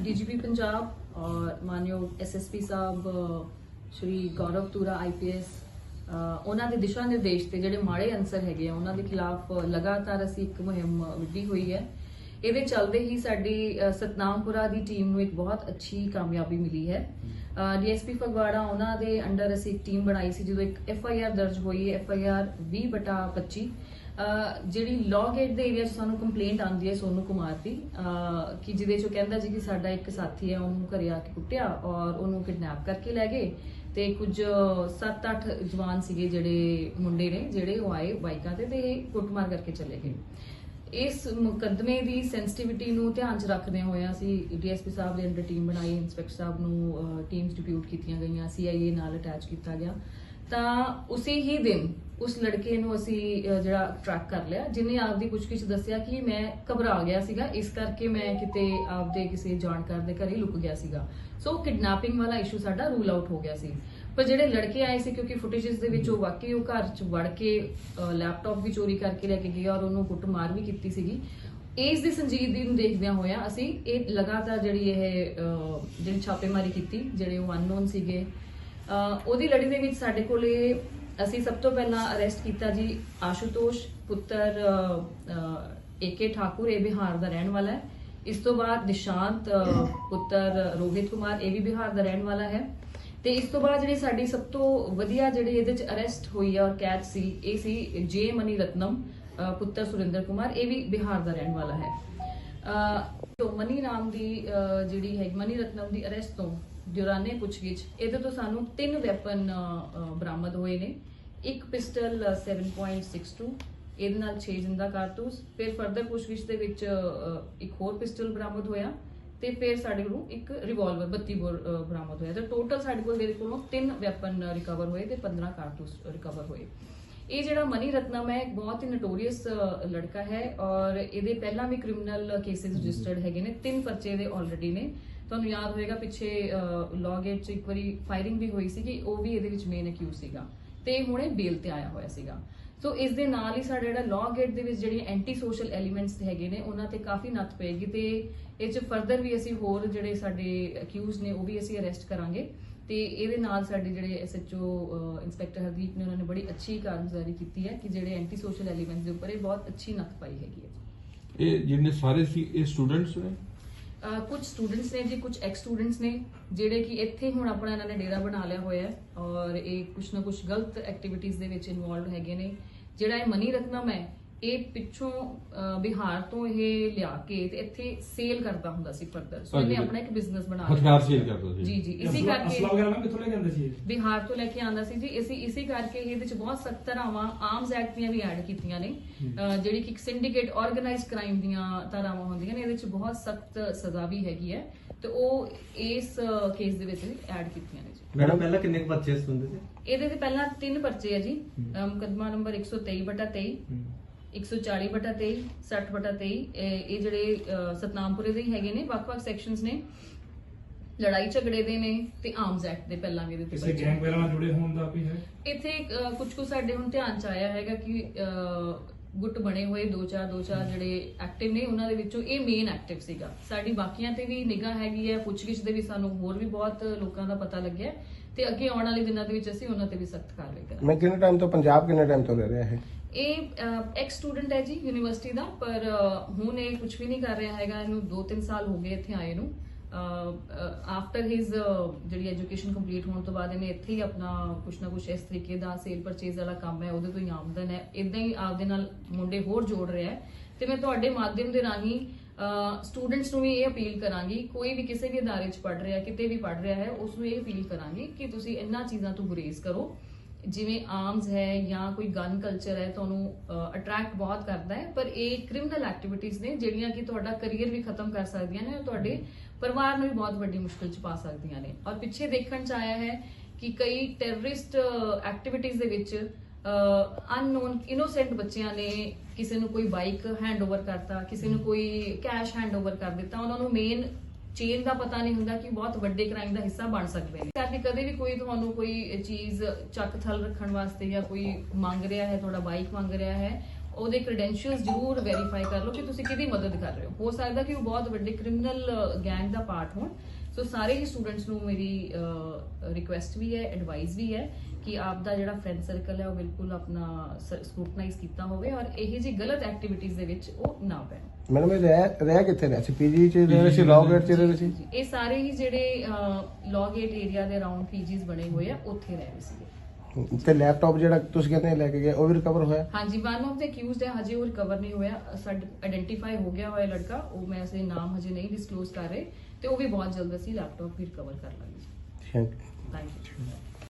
ਮਾਨਯੋਗ ਡੀਜੀਪੀ ਪੰਜਾਬ ਔਰ ਮਾਨਯੋਗ ਐਸਐਸਪੀ ਸਾਹਿਬ ਸ਼੍ਰੀ ਗੌਰਵ ਤੁਰਾ ਆਈਪੀਐਸ ਉਹਨਾਂ ਦੇ ਦਿਸ਼ਾ ਨਿਰਦੇਸ਼ ਤੇ ਜਿਹੜੇ ਮਾੜੇ ਅਨਸਰ ਹੈਗੇ ਆ, ਉਹਨਾਂ ਦੇ ਖਿਲਾਫ ਲਗਾਤਾਰ ਅਸੀਂ ਇੱਕ ਮੁਹਿੰਮ ਵਿੱਢੀ ਹੋਈ ਹੈ। ਇਹਦੇ ਚੱਲਦੇ ਹੀ ਸਾਡੀ ਸਤਨਾਮਪੁਰਾ ਦੀ ਟੀਮ ਨੂੰ ਇੱਕ ਬਹੁਤ ਅੱਛੀ ਕਾਮਯਾਬੀ ਮਿਲੀ ਹੈ। ਡੀਐਸਪੀ ਫਗਵਾੜਾ, ਉਹਨਾਂ ਦੇ ਅੰਡਰ ਅਸੀਂ ਇੱਕ ਟੀਮ ਬਣਾਈ ਸੀ ਜਦੋਂ ਇੱਕ ਐਫਆਈਆਰ ਦਰਜ ਹੋਈ ਹੈ ਐਫਆਈਆਰ 20/25 ਅਹ ਜਿਹੜੀ ਲੌ ਗੇਟ ਦੇ ਏਰੀਆ 'ਚ ਸਾਨੂੰ ਕੰਪਲੇਂਟ ਆਉਂਦੀ ਹੈ ਸੋਨੂ ਕੁਮਾਰ ਦੀ ਕਿ ਜਿਹਦੇ 'ਚੋਂ ਕਹਿੰਦਾ ਜੀ ਕਿ ਸਾਡਾ ਇੱਕ ਸਾਥੀ ਹੈ, ਉਹਨੂੰ ਘਰੇ ਆ ਕੇ ਕੁੱਟਿਆ ਔਰ ਉਹਨੂੰ ਕਿਡਨੈਪ ਕਰਕੇ ਲੈ ਗਏ ਤੇ ਕੁਝ 7-8 ਜਵਾਨ ਸੀਗੇ ਜਿਹੜੇ ਮੁੰਡੇ ਨੇ, ਜਿਹੜੇ ਉਹ ਆਏ ਬਾਈਕਾਂ ਤੇ ਤੇ ਕੁੱਟਮਾਰ ਕਰਕੇ ਚਲੇ ਗਏ। ਇਸ ਮੁਕੱਦਮੇ ਦੀ ਸੈਂਸਿਟੀਵਿਟੀ ਨੂੰ ਧਿਆਨ 'ਚ ਰੱਖਦੇ ਹੋਏ ਅਸੀਂ ਡੀਐਸਪੀ ਸਾਹਿਬ ਦੇ ਅੰਡਰ ਟੀਮ ਬਣਾਈ ਇੰਸਪੈਕਟਰ ਸਾਹਿਬ ਨੂੰ ਟੀਮਸ ਡਿਪਿਊਟ ਕੀਤੀਆਂ ਗਈਆਂ ਸੀਆਈਏ ਨਾਲ ਅਟੈਚ ਕੀਤਾ ਗਿਆ। ਤਾਂ ਉਸੇ ਹੀ ਦਿਨ ਉਸ ਲੜਕੇ ਨੂੰ ਅਸੀਂ ਜਿਹੜਾ ਟਰੈਕ ਕਰ ਲਿਆ ਜਿਨੇ ਆਪਦੀ ਪੁੱਛਗਿੱਛ ਦੱਸਿਆ ਕਿ ਮੈਂ ਘਬਰਾ ਗਿਆ ਸੀਗਾ, ਇਸ ਕਰਕੇ ਮੈਂ ਕਿਤੇ ਆਪਦੇ ਕਿਸੇ ਜਾਣਕਾਰ ਦੇ ਘਰੇ ਲੁਕ ਗਿਆ ਸੀਗਾ। ਸੋ ਕਿਡਨੈਪਿੰਗ ਵਾਲਾ ਇਸ਼ੂ ਸਾਡਾ ਰੂਲ ਆਊਟ ਹੋ ਗਿਆ ਸੀ। ਪਰ ਜਿਹੜੇ ਲੜਕੇ ਆਏ ਸੀ, ਕਿਉਂਕਿ ਫੁਟੇजेस ਦੇ ਵਿੱਚ ਉਹ ਵਾਕਈ ਉਹ ਘਰ ਚ ਵੜ ਕੇ ਲੈਪਟਾਪ ਵੀ ਚੋਰੀ ਕਰਕੇ ਲੈ ਕੇ ਗਿਆ ਔਰ ਉਹਨੂੰ ਕੁੱਟਮਾਰ ਵੀ ਕੀਤੀ ਸੀਗੀ। ਇਸ ਦੀ ਸੰਜੀਦਗੀ ਨੂੰ ਦੇਖਦਿਆਂ ਹੋਇਆ ਅਸੀਂ ਇਹ ਲਗਾਤਾਰ ਜਿਹੜੀ ਇਹ ਜਿਹੜੀ ਛਾਪੇਮਾਰੀ ਕੀਤੀ, ਜਿਹੜੇ ਉਹ ਅਨਨੋਨ ਸੀਗੇ ਉਹਦੀ ਲੜੀ ਦੇ ਵਿੱਚ ਸਾਡੇ ਕੋਲੇ ਅਸੀਂ ਸਭ ਤੋਂ ਪਹਿਲਾਂ ਅਰੈਸਟ ਕੀਤਾ ਜੀ ਆਸ਼ੂਤੋਸ਼ ਪੁੱਤਰ ਏਕੇ ਠਾਕੁਰ, ਇਹ ਬਿਹਾਰ ਦਾ ਰਹਿਣ ਵਾਲਾ ਹੈ। ਇਸ ਤੋਂ ਬਾਅਦ ਨਿਸ਼ਾਂਤ ਪੁੱਤਰ ਰੋਹਿਤ ਕੁਮਾਰ, ਇਹ ਵੀ ਬਿਹਾਰ ਦਾ ਰਹਿਣ ਵਾਲਾ ਹੈ। ਤੇ ਇਸ ਤੋਂ ਬਾਅਦ ਜਿਹੜੀ ਸਾਡੀ ਸਭ ਤੋਂ ਵਧੀਆ ਜਿਹੜੀ ਇਹਦੇ ਚ ਅਰੈਸਟ ਹੋਈ ਆ ਔਰ ਕੈਚ ਸੀ, ਇਹ ਸੀ ਜੇ ਮਨੀ ਰਤਨਮ ਪੁੱਤਰ ਸੁਰਿੰਦਰ ਕੁਮਾਰ, ਇਹ ਵੀ ਬਿਹਾਰ ਦਾ ਰਹਿਣ ਵਾਲਾ ਹੈ। ਅਹ ਜੋ ਮਨੀ ਨਾਮ ਦੀ ਜਿਹੜੀ ਹੈ ਮਨੀ ਰਤਨਮ ਦੀ ਅਰੈਸਟ ਤੋਂ ਦੌਰਾਨੇ ਪੁੱਛਗਿੱਛ। ਇਹਦੇ ਤੋਂ ਸਾਨੂੰ ਤਿੰਨ ਵੈਪਨ ਬਰਾਮਦ ਹੋਏ ਨੇ। ਇੱਕ ਪਿਸਟਲ 7.62 ਇਹਦੇ ਨਾਲ 6 ਜਿੰਦਾ ਕਾਰਤੂਸ। ਫਿਰ ਫਰਦਰ ਪੁੱਛਗਿੱਛ ਦੇ ਵਿੱਚ ਇੱਕ ਹੋਰ ਪਿਸਟਲ ਬਰਾਮਦ ਹੋਇਆ ਤੇ ਫਿਰ ਸਾਡੇ ਕੋਲੋਂ ਇੱਕ ਰਿਵਾਲਵਰ 32 ਬੋਰ ਬਰਾਮਦ ਹੋਇਆ। ਤੇ ਟੋਟਲ ਸਾਡੇ ਕੋਲ ਇਹਦੇ ਕੋਲੋਂ ਤਿੰਨ ਵੈਪਨ ਰਿਕਵਰ ਹੋਏ ਤੇ 15 ਕਾਰਤੂਸ ਰਿਕਵਰ ਹੋਏ। ਇਹ ਜਿਹੜਾ ਮਨੀ ਰਤਨਮ ਹੈ, ਇੱਕ ਬਹੁਤ ਹੀ ਨਟੋਰੀਅਸ ਲੜਕਾ ਹੈ ਔਰ ਇਹਦੇ ਪਹਿਲਾਂ ਵੀ ਕ੍ਰਿਮੀਨਲ ਕੇਸਿਸ ਰਜਿਸਟਰਡ ਹੈਗੇ ਨੇ। ਤਿੰਨ ਪਰਚੇ ਦੇ ਆਲਰੇਡੀ ਨੇ। ਤੁਹਾਨੂੰ ਯਾਦ ਹੋਏਗਾ ਪਿੱਛੇ ਲਾਅ 'ਚ ਇੱਕ ਵਾਰੀ ਫਾਇਰਿੰਗ ਵੀ ਹੋਈ ਸੀਗੀ, ਉਹ ਵੀ ਇਹਦੇ ਵਿੱਚ ਮੇਨ ਅਕਿਊਜ਼ ਸੀਗਾ। ਤੇ ਹੁਣੇ ਬੇਲ ਤੇ ਆਇਆ ਹੋਇਆ ਸੀਗਾ। ਸੋ ਇਸ ਦੇ ਨਾਲ ਹੀ ਸਾਡਾ ਜਿਹੜਾ ਲਾਅ ਗੇਟ ਦੇ ਵਿੱਚ ਜਿਹੜੀਆਂ ਐਂਟੀ ਸੋਸ਼ਲ ਐਲੀਮੈਂਟਸ ਹੈਗੇ ਨੇ, ਉਹਨਾਂ ਤੇ ਕਾਫੀ ਨੱਥ ਪਏਗੀ ਤੇ ਇਹ 'ਚ ਫਰਦਰ ਵੀ ਅਸੀਂ ਹੋਰ ਜਿਹੜੇ ਸਾਡੇ ਅਕਿਊਜ਼ ਨੇ, ਉਹ ਵੀ ਅਸੀਂ ਅਰੈਸਟ ਕਰਾਂਗੇ। ਤੇ ਇਹਦੇ ਨਾਲ ਸਾਡੇ ਜਿਹੜੇ ਐਸਐਚਓ ਇੰਸਪੈਕਟਰ ਹਰਦੀਪ ਨੇ ਉਹਨਾਂ ਨੇ ਬੜੀ ਅੱਛੀ ਕਾਰਗੁਜ਼ਾਰੀ ਕੀਤੀ ਹੈ ਕਿ ਜਿਹੜੇ ਐਂਟੀ ਸੋਸ਼ਲ ਐਲੀਮੈਂਟਸ ਦੇ ਉੱਪਰ ਇਹ ਬਹੁਤ ਅੱਛੀ ਨੱਥ ਪਾਈ ਹੈਗੀ ਹੈ। ਇਹ ਜਿੰਨੇ ਸਾਰੇ ਸੀ, ਇਹ ਸਟੂਡੈਂਟਸ ਨੇ? ਕੁਝ ਸਟੂਡੈਂਟਸ ਨੇ ਜੀ, ਕੁਝ ਐਕਸ ਸਟੂਡੈਂਟਸ ਨੇ, ਜਿਹੜੇ ਕਿ ਇੱਥੇ ਹੁਣ ਆਪਣਾ ਇਹਨਾਂ ਨੇ ਡੇਰਾ ਬਣਾ ਲਿਆ ਹੋਇਆ ਹੈ ਔਰ ਇਹ ਕੁਝ ਨਾ ਕੁਝ ਗਲਤ ਐਕਟੀਵਿਟੀਜ਼ ਦੇ ਵਿੱਚ ਇਨਵੋਲਵ ਹੈਗੇ ਨੇ। ਜਿਹੜਾ ਇਹ ਮਨੀ ਰਤਨਮ ਹੈ ਇਹ ਪਿੱਛੋਂ ਬਿਹਾਰ ਤੋਂ ਇਹ ਲਿਆ ਕੇ ਤੇ ਇੱਥੇ ਸੇਲ ਕਰਦਾ ਹੁੰਦਾ ਸੀ ਫਰਦਰ ਸੋ ਇਹਨੇ। ਆਪਣਾ ਇੱਕ ਬਿਜ਼ਨਸ ਬਣਾ ਲਿਆ। ਹਥਿਆਰ ਸੇਲ ਕਰਦਾ ਸੀ। ਜੀ ਜੀ ਇਸੇ ਕਰਕੇ ਅਸਲਾ ਵਗੈਰਾ ਨਾ ਕਿੱਥੋਂ ਲੈ ਕੇ ਆਉਂਦੇ ਸੀ ਇਹ? ਬਿਹਾਰ ਤੋਂ ਲੈ ਕੇ ਆਂਦਾ ਸੀ ਜੀ। ਇਸੇ ਇਸੇ ਕਰਕੇ ਇਹਦੇ ਵਿੱਚ ਬਹੁਤ ਸਖਤ ਧਾਰਾਵਾਂ ਆਰਮਸ ਐਕਟ ਦੀਆਂ ਵੀ ਐਡ ਕੀਤੀਆਂ ਨੇ। ਜਿਹੜੀ ਕਿ ਇੱਕ ਸਿੰਡੀਕੇਟ ਆਰਗੇਨਾਈਜ਼ਡ ਕ੍ਰਾਈਮ ਦੀਆਂ ਧਾਰਾਵਾਂ ਹੁੰਦੀਆਂ ਨੇ ਇਹਦੇ ਵਿੱਚ ਬਹੁਤ ਸਖਤ ਸਜ਼ਾ ਵੀ ਹੈਗੀ ਹੈ। ਤੇ ਉਹ ਇਸ ਕੇਸ ਦੇ ਵਿੱਚ ਐਡ ਕੀਤੀਆਂ ਨੇ ਜੀ। ਮੈਡਮ ਪਹਿਲਾਂ ਕਿੰਨੇ ਬੱਚੇ ਹੁੰਦੇ ਸੀ? ਇਹਦੇ ਤੇ ਪਹਿਲਾਂ ਤਿੰਨ ਪਰਚੇ ਹੈ। ਜੀ ਮੁਕੱਦਮਾ ਨੰਬਰ 123 ਬਟਾ 23 140 ਬਟਾ 23 60 ਬਟਾ 23 ਇਹ ਜਿਹੜੇ ਸਤਨਾਮਪੁਰੇ ਦੇ ਹੀ ਹੈਗੇ ਨੇ ਵੱਖ-ਵੱਖ ਸੈਕਸ਼ਨਸ ਨੇ। ਲੜਾਈ ਝਗੜੇ ਦੇ ਨੇ ਤੇ ਆਰਮਸ ਐਕਟ ਦੇ ਪਹਿਲਾਂ ਵੀ ਤੇ ਕਿਸੇ ਗੈਂਗ ਵਗੈਰਾ ਨਾਲ ਜੁੜੇ ਹੋਣ ਦਾ ਵੀ ਹੈ? ਇੱਥੇ ਕੁਝ ਕੁ ਸਾਡੇ ਹੁਣ ਧਿਆਨ ਚ ਆਇਆ ਹੈਗਾ ਕਿ ਗੁੱਟ ਬਣੇ ਹੋਏ ਦੋ ਚਾਰ ਦੋ ਚਾਰ ਜਿਹੜੇ ਐਕਟਿਵ ਨੇ ਉਹਨਾਂ ਦੇ ਵਿੱਚੋਂ ਇਹ ਮੇਨ ਐਕਟਿਵ ਸੀਗਾ। ਸਾਡੀ ਬਾਕੀਆਂ ਤੇ ਵੀ ਨਿਗਾਹ ਹੈਗੀ ਹੈ ਪੁੱਛਗਿੱਛ ਦੇ ਵੀ ਸਾਨੂੰ ਹੋਰ ਵੀ ਬਹੁਤ ਲੋਕਾਂ ਦਾ ਪਤਾ ਲੱਗਿਆ ਤੇ ਅੱਗੇ ਆਉਣ ਵਾਲੇ ਦਿਨਾਂ ਦੇ ਵਿੱਚ ਅਸੀਂ ਉਹਨਾਂ ਤੇ ਵੀ ਸਖਤ ਕਾਰਵਾਈ ਕਰਾਂਗੇ। ਮੈਂ ਕਿੰਨੇ ਟਾਈਮ ਤੋਂ ਪੰਜਾਬ ਕਿੰਨੇ ਟਾਈਮ ਤੋਂ ਰਹਿ ਰਿਹਾ ਹੈ ਇਹ ਐਕਸ ਸਟੂਡੈਂਟ ਹੈ ਜੀ ਯੂਨੀਵਰਸਿਟੀ ਦਾ ਪਰ ਹੁਣ ਇਹ ਕੁਝ ਵੀ ਨਹੀਂ ਕਰ ਰਿਹਾ ਹੈਗਾ ਇਹਨੂੰ 2-3 ਸਾਲ ਹੋ ਗਏ ਇੱਥੇ ਆਏ ਨੂੰ। ਆਫਟਰ ਹਿਸ ਜਿਹੜੀ ਐਜੂਕੇਸ਼ਨ ਕੰਪਲੀਟ ਹੋਣ ਤੋਂ ਬਾਅਦ ਇਹਨੇ ਇੱਥੇ ਹੀ ਆਪਣਾ ਕੁਛ ਨਾ ਕੁਛ ਇਸ ਤਰੀਕੇ ਦਾ ਸੇਲ ਪਰਚੇਜ਼ ਵਾਲਾ ਕੰਮ ਹੈ, ਉਹਦੇ ਤੋਂ ਹੀ ਆਮਦਨ ਹੈ। ਇਦਾਂ ਹੀ ਆਪਦੇ ਨਾਲ ਮੁੰਡੇ ਹੋਰ ਜੋੜ ਰਿਹਾ ਹੈ। ਤੇ ਮੈਂ ਤੁਹਾਡੇ ਮਾਧਿਅਮ ਦੇ ਰਾਹੀਂ ਸਟੂਡੈਂਟਸ ਨੂੰ ਵੀ ਇਹ ਅਪੀਲ ਕਰਾਂਗੀ, ਕੋਈ ਵੀ ਕਿਸੇ ਵੀ ਅਦਾਰੇ 'ਚ ਪੜ ਰਿਹਾ, ਕਿਤੇ ਵੀ ਪੜ ਰਿਹਾ ਹੈ, ਉਸ ਨੂੰ ਇਹ ਅਪੀਲ ਕਰਾਂਗੀ ਕਿ ਤੁਸੀਂ ਇਹਨਾਂ ਚੀਜ਼ਾਂ ਤੋਂ ਗੁਰੇਜ਼ ਕਰੋ। ਜਿਵੇਂ ਆਰਮਸ ਹੈ ਜਾਂ ਕੋਈ ਗਨ ਕਲਚਰ ਹੈ, ਤੁਹਾਨੂੰ ਅਟਰੈਕਟ ਬਹੁਤ ਕਰਦਾ ਹੈ, ਪਰ ਇਹ ਕ੍ਰਿਮੀਨਲ ਐਕਟੀਵਿਟੀਜ਼ ਨੇ ਜਿਹੜੀਆਂ ਕਿ ਤੁਹਾਡਾ ਕੈਰੀਅਰ ਵੀ ਖਤਮ ਕਰ ਸਕਦੀਆਂ ਨੇ, ਤੁਹਾਡੇ ਪਰਿਵਾਰ ਨੂੰ ਵੀ ਬਹੁਤ ਵੱਡੀ ਮੁਸ਼ਕਲ 'ਚ ਪਾ ਸਕਦੀਆਂ ਨੇ। ਔਰ ਪਿੱਛੇ ਦੇਖਣ 'ਚ ਆਇਆ ਹੈ ਕਿ ਕਈ ਟੈਰਰਿਸਟ ਐਕਟੀਵਿਟੀਜ਼ ਦੇ ਵਿੱਚ ਅਨਨੋਨ ਇਨੋਸੈਂਟ ਬੱਚਿਆਂ ਨੇ ਕਿਸੇ ਨੂੰ ਕੋਈ ਬਾਈਕ ਹੈਂਡਓਵਰ ਕਰਤਾ, ਕਿਸੇ ਨੂੰ ਕੋਈ ਕੈਸ਼ ਹੈਂਡਓਵਰ ਕਰ ਦਿੱਤਾ, ਉਹਨਾਂ ਨੂੰ ਮੇਨ ਚੇਨ ਦਾ ਪਤਾ ਨਹੀਂ ਹੁੰਦਾ ਕਿ ਬਹੁਤ ਵੱਡੇ ਕ੍ਰਾਈਮ ਦਾ ਹਿੱਸਾ ਬਣ ਸਕਦੇ ਨੇ। ਕਰਕੇ ਕਦੇ ਵੀ ਕੋਈ ਤੁਹਾਨੂੰ ਕੋਈ ਚੀਜ਼ ਚੱਕ ਥਲ ਰੱਖਣ ਵਾਸਤੇ ਜਾਂ ਕੋਈ ਮੰਗ ਰਿਹਾ ਹੈ, ਤੁਹਾਡਾ ਬਾਈਕ ਮੰਗ ਰਿਹਾ ਹੈ ਉਹਦੇ ਕ੍ਰੈਡੈਂਸ਼ੀਅਲਸ ਜ਼ਰੂਰ ਵੈਰੀਫਾਈ ਕਰ ਲਓ ਕਿ ਤੁਸੀਂ ਕਿਹਦੀ ਮਦਦ ਕਰ ਰਹੇ ਹੋ। ਹੋ ਸਕਦਾ ਕਿ ਉਹ ਬਹੁਤ ਵੱਡੇ ਕ੍ਰਿਮੀਨਲ ਗੈਂਗ ਦਾ ਪਾਰਟ ਹੋਣ। ਸੋ ਸਾਰੇ ਹੀ ਸਟੂਡੈਂਟਸ ਨੂੰ ਮੇਰੀ ਰਿਕੁਐਸਟ ਵੀ ਹੈ ਐਡਵਾਈਸ ਵੀ ਹੈ ਕਿ ਆਪ ਦਾ ਜਿਹੜਾ ਫਰੈਂਡ ਸਰਕਲ ਹੈ ਉਹ ਬਿਲਕੁਲ ਆਪਣਾ ਸਕਰੂਟਨਾਈਜ਼ ਕੀਤਾ ਹੋਵੇ ਔਰ ਇਹ ਜੀ ਗਲਤ ਐਕਟੀਵਿਟੀਜ਼ ਦੇ ਵਿੱਚ ਉਹ ਨਾ ਪੈਣ। ਮੈਡਮ ਇਹ ਰਹਿ ਰਹਿ ਕਿੱਥੇ ਰਹੇ ਸੀ ਪੀਜੀ ਚ ਰਹਿ ਰਹੇ ਸੀ ਲਾਅ ਗੇਟ ਚ ਰਹਿ ਰਹੇ ਸੀ। ਇਹ ਸਾਰੇ ਹੀ ਜਿਹੜੇ ਲੌ ਗੇਟ ਏਰੀਆ ਦੇ ਅਰਾਊਂਡ ਪੀਜੀਸ ਬਣੇ ਹੋਏ ਆ ਉੱਥੇ ਰਹਿ ਰਹੇ ਸੀਗੇ। ਤੇ ਲੈਪਟਾਪ ਜਿਹੜਾ ਤੁਸੀਂ ਕਹਿੰਦੇ ਲੈ ਕੇ ਗਏ ਉਹ ਵੀ ਰਿਕਵਰ ਹੋਇਆ? ਹਾਂਜੀ ਵਨ ਆਫ ਦ ਅਕਿਊਜ਼ਡ ਹੈ ਹਜੇ ਉਹ ਰਿਕਵਰ ਨਹੀਂ ਹੋਇਆ। ਸਾਡ ਆਇਡੈਂਟੀਫਾਈ ਹੋ ਗਿਆ ਹੋਇਆ ਲੜਕਾ ਉਹ ਮੈਂ ਅਸਲੀ ਨਾਮ ਹਜੇ ਨਹੀਂ ਡਿਸਕਲੋਜ਼ ਕਰ ਰਹੇ ਤੇ ਉਹ ਵੀ ਬਹੁਤ ਜਲਦ ਅਸੀਂ ਲੈਪਟਾਪ ਵੀ ਰਿਕਵਰ ਕਰ ਲਾਂਗੇ। Thank you thank you